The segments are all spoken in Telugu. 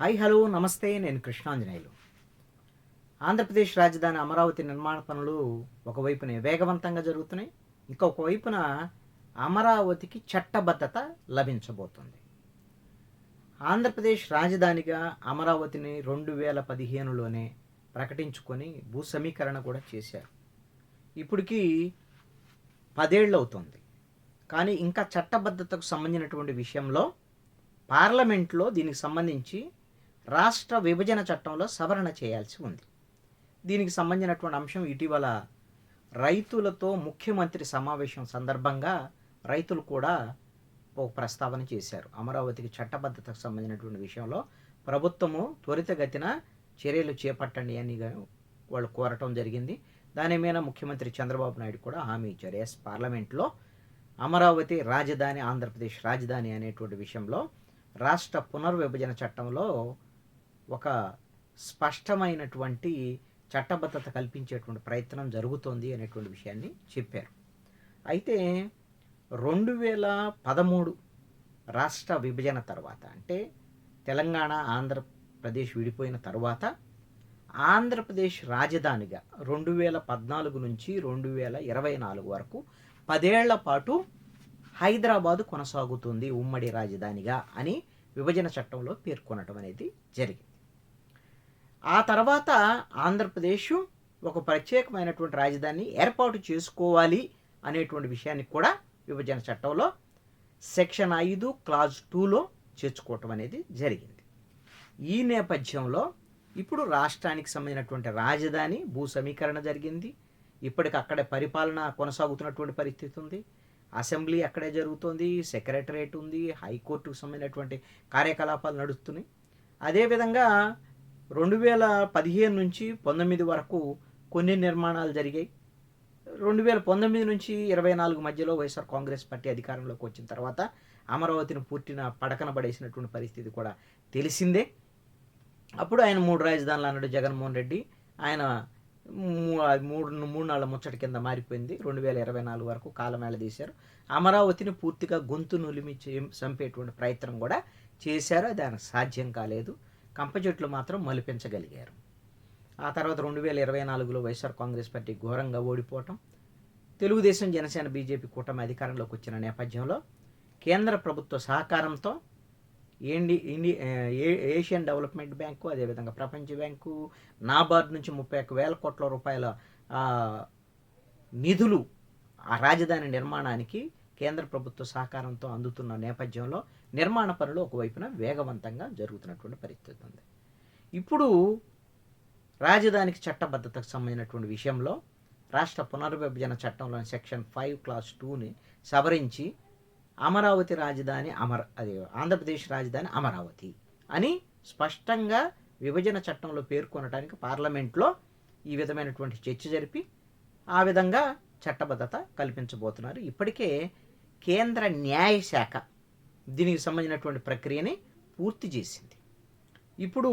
హాయ్ హలో నమస్తే నేను కృష్ణాంజనేయులు. ఆంధ్రప్రదేశ్ రాజధాని అమరావతి నిర్మాణ పనులు ఒకవైపున వేగవంతంగా జరుగుతున్నాయి ఇంకొక వైపున అమరావతికి చట్టబద్ధత లభించబోతుంది. ఆంధ్రప్రదేశ్ రాజధానిగా అమరావతిని రెండు వేల పదిహేనులోనే ప్రకటించుకొని భూ సమీకరణ కూడా చేశారు. ఇప్పటికీ పదేళ్ళు అవుతుంది కానీ ఇంకా చట్టబద్ధతకు సంబంధించినటువంటి విషయంలో పార్లమెంట్లో దీనికి సంబంధించి రాష్ట్ర విభజన చట్టంలో సవరణ చేయాల్సి ఉంది. దీనికి సంబంధించినటువంటి అంశం ఇటీవల రైతులతో ముఖ్యమంత్రి సమావేశం సందర్భంగా రైతులు కూడా ఒక ప్రస్తావన చేశారు. అమరావతికి చట్టబద్ధతకు సంబంధించినటువంటి విషయంలో ప్రభుత్వము త్వరితగతిన చర్యలు చేపట్టండి అని వాళ్ళు కోరటం జరిగింది. దాని మీద ముఖ్యమంత్రి చంద్రబాబు నాయుడు కూడా హామీ ఇచ్చారు. ఎస్ పార్లమెంట్లో అమరావతి రాజధాని ఆంధ్రప్రదేశ్ రాజధాని అనేటువంటి విషయంలో రాష్ట్ర పునర్విభజన చట్టంలో ఒక స్పష్టమైనటువంటి చట్టబద్ధత కల్పించేటువంటి ప్రయత్నం జరుగుతోంది అనేటువంటి విషయాన్ని చెప్పారు. అయితే రెండు వేల పదమూడు రాష్ట్ర విభజన తర్వాత అంటే తెలంగాణ ఆంధ్రప్రదేశ్ విడిపోయిన తర్వాత ఆంధ్రప్రదేశ్ రాజధానిగా రెండు వేల పద్నాలుగు నుంచి రెండు వేల ఇరవై నాలుగు వరకు పదేళ్ళ పాటు హైదరాబాదు కొనసాగుతుంది ఉమ్మడి రాజధానిగా అని విభజన చట్టంలో పేర్కొనటం అనేది జరిగింది. ఆ తర్వాత ఆంధ్రప్రదేశ్ ఒక ప్రత్యేకమైనటువంటి రాజధాని ఏర్పాటు చేసుకోవాలి అనేటువంటి విషయాన్ని కూడా విభజన చట్టంలో సెక్షన్ ఐదు క్లాజ్ టూలో చేర్చుకోవటం అనేది జరిగింది. ఈ నేపథ్యంలో ఇప్పుడు రాష్ట్రానికి సంబంధించినటువంటి రాజధాని భూ సమీకరణ జరిగింది. ఇప్పటికి అక్కడే పరిపాలన కొనసాగుతున్నటువంటి పరిస్థితి ఉంది. అసెంబ్లీ అక్కడే జరుగుతుంది సెక్రటరేట్ ఉంది హైకోర్టుకు సంబంధించినటువంటి కార్యకలాపాలు నడుస్తున్నాయి. అదేవిధంగా రెండు వేల పదిహేను నుంచి పంతొమ్మిది వరకు కొన్ని నిర్మాణాలు జరిగాయి. రెండు వేల పంతొమ్మిది నుంచి ఇరవై నాలుగు మధ్యలో వైఎస్ఆర్ కాంగ్రెస్ పార్టీ అధికారంలోకి వచ్చిన తర్వాత అమరావతిని పూర్తిన పడకన పడేసినటువంటి పరిస్థితి కూడా తెలిసిందే. అప్పుడు ఆయన మూడు రాజధానులు అన్నాడు జగన్మోహన్ రెడ్డి. ఆయన మూడు మూడు నాళ్ళ ముచ్చటి కింద మారిపోయింది. రెండు వేల ఇరవై నాలుగు వరకు కాలమేళ తీశారు. అమరావతిని పూర్తిగా గొంతు నులిమి చే- చంపేటువంటి ప్రయత్నం కూడా చేశారు. అది ఆయన సాధ్యం కాలేదు. కంప చెట్లు మాత్రం మలిపించగలిగారు. ఆ తర్వాత రెండు వేల ఇరవై నాలుగులో వైఎస్ఆర్ కాంగ్రెస్ పార్టీ ఘోరంగా ఓడిపోవటం తెలుగుదేశం జనసేన బీజేపీ కూటమి అధికారంలోకి వచ్చిన నేపథ్యంలో కేంద్ర ప్రభుత్వ సహకారంతో ఏండి ఇండి ఏ- ఏషియన్ డెవలప్మెంట్ బ్యాంకు అదేవిధంగా ప్రపంచ బ్యాంకు నాబార్డ్ నుంచి ముప్పై ఒక్క వేల కోట్ల రూపాయల నిధులు ఆ రాజధాని నిర్మాణానికి కేంద్ర ప్రభుత్వ సహకారంతో అందుతున్న నేపథ్యంలో నిర్మాణ పనులు ఒకవైపున వేగవంతంగా జరుగుతున్నటువంటి పరిస్థితి ఉంది. ఇప్పుడు రాజధానికి చట్టబద్ధతకు సంబంధించినటువంటి విషయంలో రాష్ట్ర పునర్విభజన చట్టంలోని సెక్షన్ ఫైవ్ క్లాస్ టూని సవరించి అమరావతి రాజధాని అమర అది ఆంధ్రప్రదేశ్ రాజధాని అమరావతి అని స్పష్టంగా విభజన చట్టంలో పేర్కొనడానికి పార్లమెంట్లో ఈ విధమైనటువంటి చర్చ జరిపి ఆ విధంగా చట్టబద్ధత కల్పించబోతున్నారు. ఇప్పటికే కేంద్ర న్యాయశాఖ దీనికి సంబంధించినటువంటి ప్రక్రియని పూర్తి చేసింది. ఇప్పుడు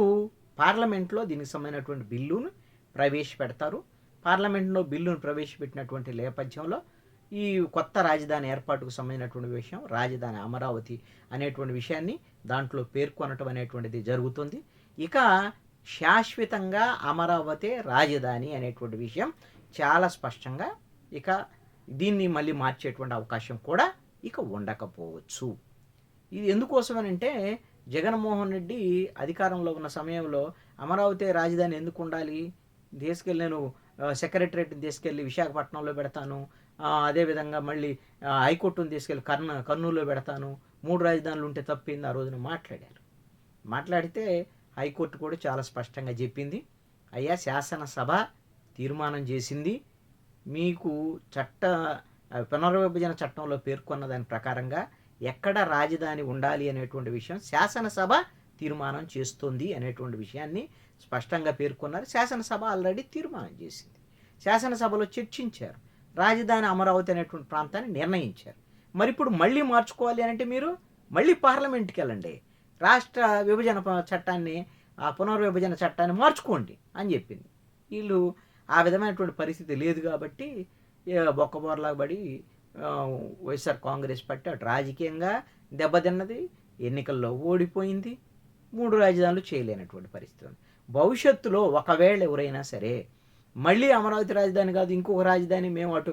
పార్లమెంట్లో దీనికి సంబంధించినటువంటి బిల్లును ప్రవేశపెడతారు. పార్లమెంట్లో బిల్లును ప్రవేశపెట్టినటువంటి నేపథ్యంలో ఈ కొత్త రాజధాని ఏర్పాటుకు సంబంధించినటువంటి విషయం రాజధాని అమరావతి అనేటువంటి విషయాన్ని దాంట్లో పేర్కొనటం అనేటువంటిది జరుగుతుంది. ఇక శాశ్వతంగా అమరావతి రాజధాని అనేటువంటి విషయం చాలా స్పష్టంగా ఇక దీన్ని మళ్ళీ మార్చేటువంటి అవకాశం కూడా ఇక ఉండకపోవచ్చు. ఇది ఎందుకోసమనంటే జగన్మోహన్ రెడ్డి అధికారంలో ఉన్న సమయంలో అమరావతి రాజధాని ఎందుకు ఉండాలి? తీసుకెళ్ళి నేను సెక్రటరేట్ని తీసుకెళ్ళి విశాఖపట్నంలో పెడతాను అదేవిధంగా మళ్ళీ హైకోర్టును తీసుకెళ్ళి కర్న కర్నూలులో పెడతాను మూడు రాజధానులు ఉంటే తప్పింది? ఆ రోజున మాట్లాడారు. మాట్లాడితే హైకోర్టు కూడా చాలా స్పష్టంగా చెప్పింది. అయ్యా శాసనసభ తీర్మానం చేసింది. మీకు చట్ట పునర్విభజన చట్టంలో పేర్కొన్న దాని ప్రకారంగా ఎక్కడ రాజధాని ఉండాలి అనేటువంటి విషయం శాసనసభ తీర్మానం చేస్తుంది అనేటువంటి విషయాన్ని స్పష్టంగా పేర్కొన్నారు. శాసనసభ ఆల్రెడీ తీర్మానం చేసింది. శాసనసభలో చర్చించారు. రాజధాని అమరావతి అనేటువంటి ప్రాంతాన్ని నిర్ణయించారు. మరి ఇప్పుడు మళ్ళీ మార్చుకోవాలి అని అంటే మీరు మళ్ళీ పార్లమెంట్కి వెళ్ళండి. రాష్ట్ర విభజన చట్టాన్ని ఆ పునర్విభజన చట్టాన్ని మార్చుకోండి అని చెప్పింది. వీళ్ళు ఆ విధమైనటువంటి పరిస్థితి లేదు కాబట్టి బొక్కబోర్లాగబడి పడి వైఎస్ఆర్ కాంగ్రెస్ పార్టీ అటు రాజకీయంగా దెబ్బతిన్నది ఎన్నికల్లో ఓడిపోయింది మూడు రాజధానులు చేయలేనటువంటి పరిస్థితి ఉంది. భవిష్యత్తులో ఒకవేళ ఎవరైనా సరే మళ్ళీ అమరావతి రాజధాని కాదు ఇంకొక రాజధాని మేము అటు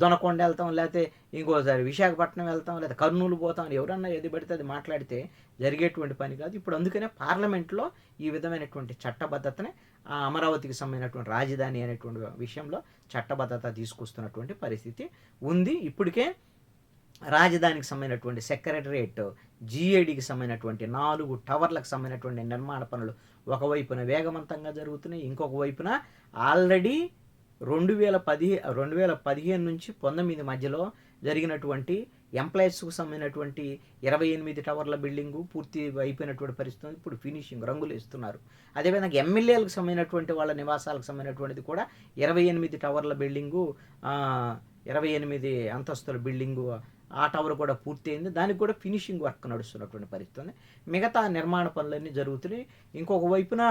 దొనకొండ వెళ్తాం లేకపోతే ఇంకోసారి విశాఖపట్నం వెళ్తాం లేదా కర్నూలు పోతాం ఎవరన్నా ఏది పడితే అది మాట్లాడితే జరిగేటువంటి పని కాదు. ఇప్పుడు అందుకనే పార్లమెంట్లో ఈ విధమైనటువంటి చట్టబద్ధతని ఆ అమరావతికి సంబంధించినటువంటి రాజధాని అనేటువంటి విషయంలో చట్టబద్ధత తీసుకొస్తున్నటువంటి పరిస్థితి ఉంది. ఇప్పటికే రాజధానికి సంబంధించినటువంటి సెక్రటరియట్ జిఏడికి సంబంధించినటువంటి నాలుగు టవర్లకు సంబంధించినటువంటి నిర్మాణ పనులు ఒకవైపున వేగవంతంగా జరుగుతున్నాయి. ఇంకొక వైపున ఆల్రెడీ రెండు వేల పది రెండు వేల పదిహేను నుంచి పంతొమ్మిది మధ్యలో జరిగినటువంటి ఎంప్లాయీస్కు సంబంధించినటువంటి ఇరవై ఎనిమిది టవర్ల బిల్డింగు పూర్తి అయిపోయినటువంటి పరిస్థితి ఇప్పుడు ఫినిషింగ్ రంగులు ఇస్తున్నారు. అదేవిధంగా ఎమ్మెల్యేలకు సంబంధించినటువంటి వాళ్ళ నివాసాలకు సంబంధించినటువంటిది కూడా ఇరవై ఎనిమిది టవర్ల బిల్డింగు ఇరవై ఎనిమిది అంతస్తుల బిల్డింగు ఆ టవర్ కూడా పూర్తయింది దానికి కూడా ఫినిషింగ్ వర్క్ నడుస్తున్నటువంటి పరిస్థితి ఉంది. మిగతా నిర్మాణ పనులన్నీ జరుగుతున్నాయి. ఇంకొక వైపున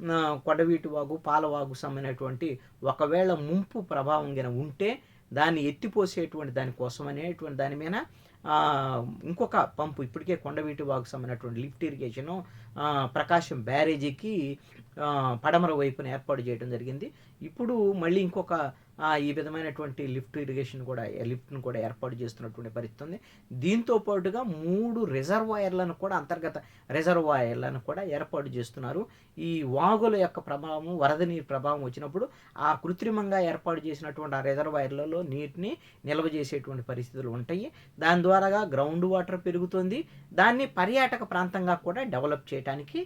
కొడవీటి కొండవీటి వాగు పాలవాగు సంబంధించినటువంటి ఒకవేళ ముంపు ప్రభావం గిన ఉంటే దాన్ని ఎత్తిపోసేటువంటి దానికోసం అనేటువంటి దాని మీద ఇంకొక పంపు ఇప్పటికే కొండవీటి వాగు సంబంధించినటువంటి లిఫ్ట్ ఇరిగేషను ఆ, ప్రకాశం బ్యారేజీకి పడమర వైపున ఏర్పాటు చేయడం జరిగింది. ఇప్పుడు మళ్ళీ ఇంకొక ఈ విధమైనటువంటి లిఫ్ట్ ఇరిగేషన్ కూడా లిఫ్ట్ను కూడా ఏర్పాటు చేస్తున్నటువంటి పరిస్థితి ఉంది. దీంతో పాటుగా మూడు రిజర్వాయర్లను కూడా అంతర్గత రిజర్వాయర్లను కూడా ఏర్పాటు చేస్తున్నారు. ఈ వాగుల యొక్క ప్రభావం వరద నీరు ప్రభావం వచ్చినప్పుడు ఆ కృత్రిమంగా ఏర్పాటు చేసినటువంటి ఆ రిజర్వాయర్లలో నీటిని నిల్వ చేసేటువంటి పరిస్థితులు ఉంటాయి. దాని ద్వారాగా గ్రౌండ్ వాటర్ పెరుగుతుంది. దాన్ని పర్యాటక ప్రాంతంగా కూడా డెవలప్ చేయడానికి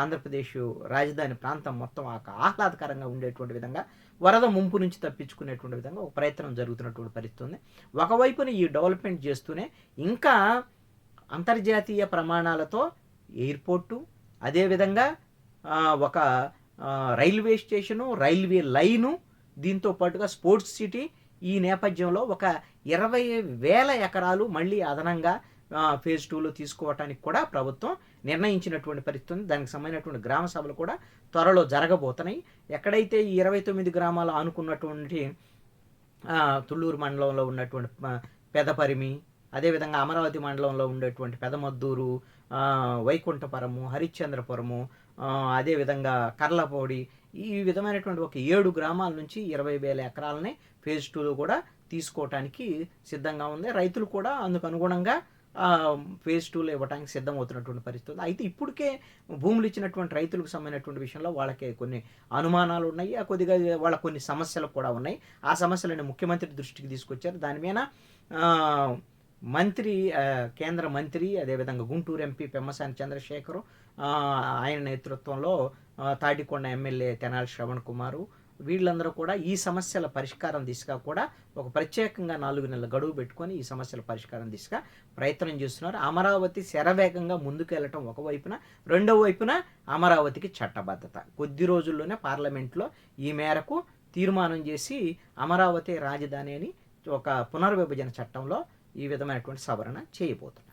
ఆంధ్రప్రదేశ్ రాజధాని ప్రాంతం మొత్తం ఆహ్లాదకరంగా ఉండేటువంటి విధంగా వరద ముంపు నుంచి తప్పించుకునేటువంటి విధంగా ఒక ప్రయత్నం జరుగుతున్నటువంటి పరిస్థితి ఉంది. ఒకవైపున ఈ డెవలప్మెంట్ చేస్తూనే ఇంకా అంతర్జాతీయ ప్రమాణాలతో ఎయిర్పోర్టు అదేవిధంగా ఒక రైల్వే స్టేషను రైల్వే లైను దీంతో పాటుగా స్పోర్ట్స్ సిటీ ఈ నేపథ్యంలో ఒక ఇరవై వేల ఎకరాలు మళ్ళీ అదనంగా ఫేజ్ టూలో తీసుకోవటానికి కూడా ప్రభుత్వం నిర్ణయించినటువంటి పరిస్థితి ఉంది. దానికి సంబంధించినటువంటి గ్రామ సభలు కూడా త్వరలో జరగబోతున్నాయి. ఎక్కడైతే ఈ ఇరవై తొమ్మిది గ్రామాలు ఆనుకున్నటువంటి తుళ్ళూరు మండలంలో ఉన్నటువంటి పెదపరిమి అదేవిధంగా అమరావతి మండలంలో ఉండేటువంటి పెదమద్దూరు వైకుంఠపురము హరిశ్చంద్రపురము అదేవిధంగా కర్లపౌడి ఈ విధమైనటువంటి ఒక ఏడు గ్రామాల నుంచి ఇరవై వేల ఎకరాలని ఫేజ్ టూలో కూడా తీసుకోవటానికి సిద్ధంగా ఉంది. రైతులు కూడా అందుకు అనుగుణంగా ఫేజ్ టూలో ఇవ్వడానికి సిద్ధమవుతున్నటువంటి పరిస్థితి. అయితే ఇప్పటికే భూములు ఇచ్చినటువంటి రైతులకు సంబంధించినటువంటి విషయంలో వాళ్ళకి కొన్ని అనుమానాలు ఉన్నాయి. ఆ కొద్దిగా వాళ్ళ కొన్ని సమస్యలు కూడా ఉన్నాయి. ఆ సమస్యలను ముఖ్యమంత్రి దృష్టికి తీసుకొచ్చారు. దాని మీద మంత్రి కేంద్ర మంత్రి అదేవిధంగా గుంటూరు ఎంపీ పెమ్మసాని చంద్రశేఖరు ఆయన నేతృత్వంలో తాడికొండ తాటికొండ ఎమ్మెల్యే తెనాలి శ్రవణ్ కుమారు వీళ్ళందరూ కూడా ఈ సమస్యల పరిష్కారం దిశగా కూడా ఒక ప్రత్యేకంగా నాలుగు నెలల గడువు పెట్టుకొని ఈ సమస్యల పరిష్కారం దిశగా ప్రయత్నం చేస్తున్నారు. అమరావతి శరవేగంగా ముందుకెళ్ళటం ఒకవైపున రెండవ వైపున అమరావతికి చట్టబద్ధత. కొద్ది రోజుల్లోనే పార్లమెంట్లో ఈ మేరకు తీర్మానం చేసి అమరావతి రాజధాని అని ఒక పునర్విభజన చట్టంలో ఈ విధమైనటువంటి సవరణ చేయబోతుంది